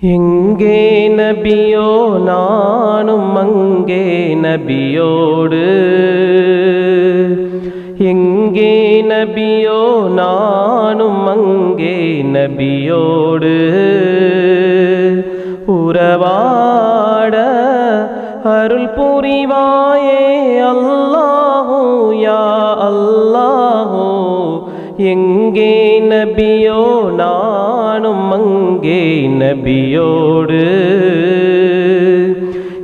எங்கே நபியோ? நானும் அங்கே நபியோடு. எங்கே நபியோ? நானும் அங்கே நபியோடு. உறவாட அருள் புரிவாயே அல்லாஹூ யா அல்லாஹூ. எங்கே நபியோ? நான் எங்கே நபியோடு?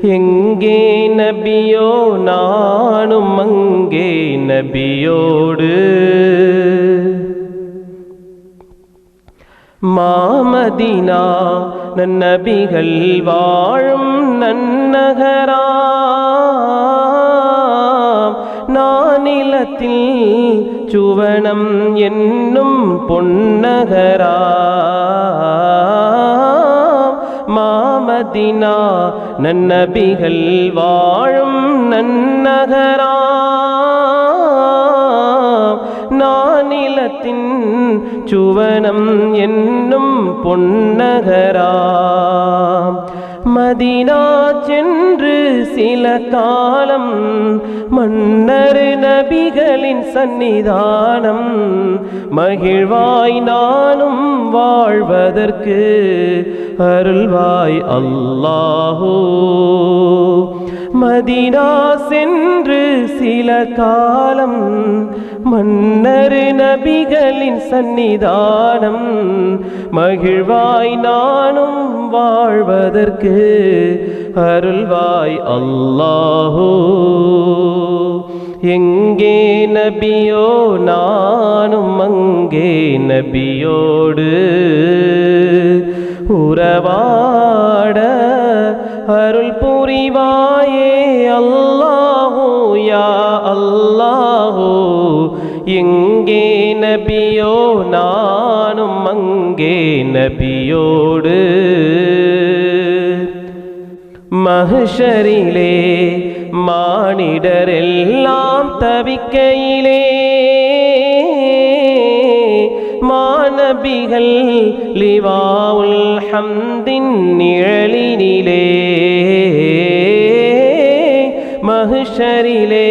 எங்கே நபியோ? நானும் அங்கே நபியோடு. மாமதினா நன்னபிகள் வாழும் நன்னகரா. நானிலத்தில் சுவனம் என்னும் பொன்னகரா. மாமதினா நன்னபிகள் வாழும் நன்னகரா. நானிலத்தின் சுவனம் என்னும் பொன்னகரா. மதினா சென்று சில காலம் மன்னர் நபிகளின் சந்நிதானம். மகிழ்வாய் நானும் வாழ்வதற்கு அருள்வாய் அல்லாஹோ. மதினா சென்று சில காலம் மன்னர் நபிகளின் சந்நிதானம். மகிழ்வாய் நானும் வாழ்வதற்கு அருள்வாய் அல்லாஹோ. எங்கே நபியோ நானும் அங்கே நபியோடு. உறவாட அருள் புரிவாயே அல்லாஹூ யா அல்லாஹூ. எங்கே நபியோ நானும் அங்கே நபியோடு. மஹஷரிலே மானிடரெல்லாம் தவிக்கையிலே. மாநபிகள் லிவாவுல் ஹம்தின் நிழலினிலே. மஹஷரிலே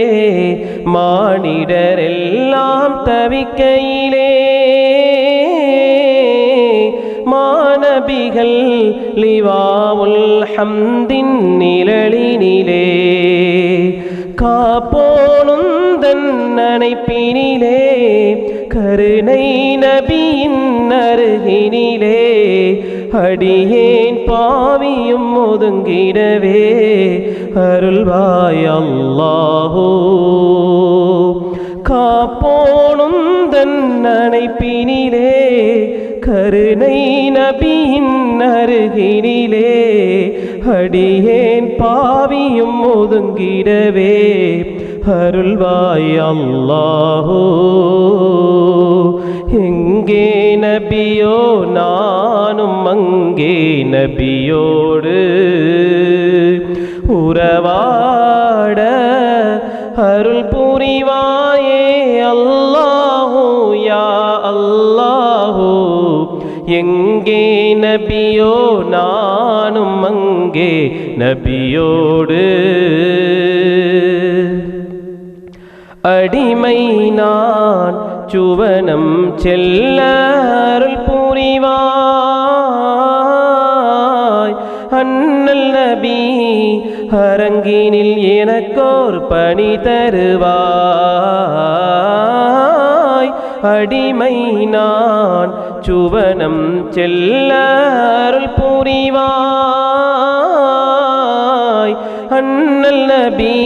மானிடரெல்லாம் தவிக்கை நபிகள் லிவாவுல் ஹம்தின் நிழலினிலே காப்போனுந்தன் நினைப்பினிலே கருணை நபியின் அருகினிலே அடியேன் பாவியும் ஒதுங்கிடவே அருள்வாய் அல்லாஹோ. கருணை நபியின் அருகினிலே அடியேன் பாவியும் ஒதுங்கிடவே. அருள்வாய் அல்லாஹோ எங்கே நபியோ நானும் அங்கே நபியோடு. நபியோடு அடிமை நான் சுவனம் செல்ல அருள் புரிவாய். அண்ணல் நபி அரங்கினில் எனக்கோர் பணி தருவாய். அடிமை நான் சுவனம் செல்ல அருள் புரிவாய். அண்ணல் நபி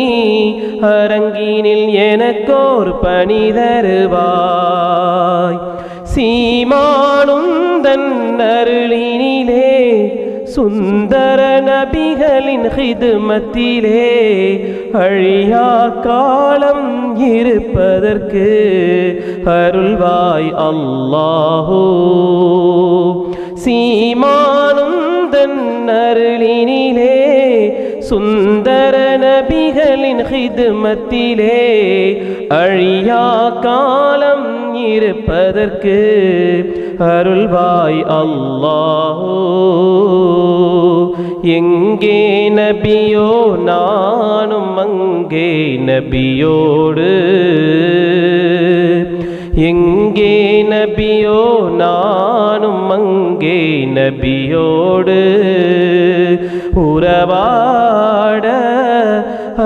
அரங்கினில் எனக்கோர் பணி தருவாய். சீமானுந்தன் அருளினிலே சுந்தர நபிகளின் ஹிதுமத்திலே அழியா காலம் இருப்பதற்கு அருள்வாய் அல்லாஹோ. ஹிதுமத்திலே அழியா காலம் இருப்பதற்கு அருள்வாய் அல்லாஹோ. எங்கே நபியோ? நானும் அங்கே நபியோடு. எங்கே நபியோ? நானும் அங்கே நபியோடு. உறவா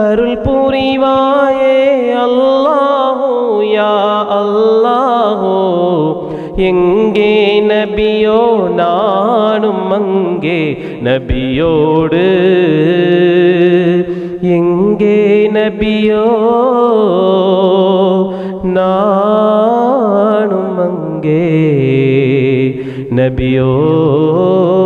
அருள் புரிவாயே அல்லாஹோ யா அல்லாஹோ. எங்கே நபியோ நானும் அங்கே நபியோடு. எங்கே நபியோ நானும் அங்கே நபியோ.